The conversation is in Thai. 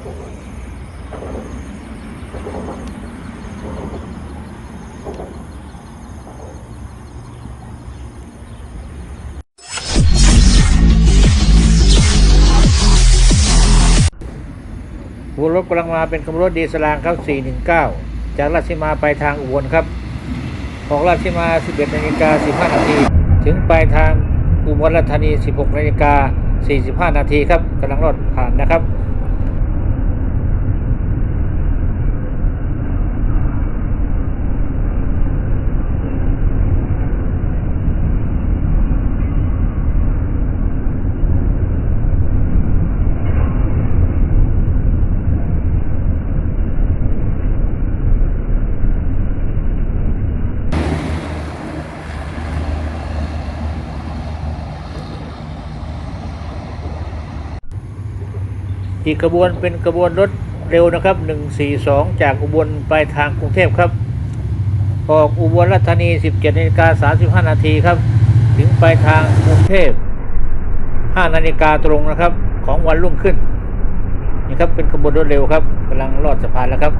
หัวรถกำลังมาเป็นขบวนรถดีสลางครับ 419 จากราชสีมาไปทางอุบลครับ ออกราชสีมา 11นาฬิกา15 นาที ถึงปลายทางอุบลราชธานี 16นาฬิกา45 นาทีครับกำลังรถผ่านนะครับ อีกขบวนเป็นขบวนรถเร็วนะครับ 142 จากอุบลไปทางกรุงเทพครับ ออกอุบลราชธานี 17นาฬิกา35 นาทีครับ ถึงไปทางกรุงเทพ 5 นาฬิกาตรงนะครับ ของวันรุ่งขึ้น นี่ครับเป็นขบวนรถเร็วครับกำลังลอดสะพานแล้วครับ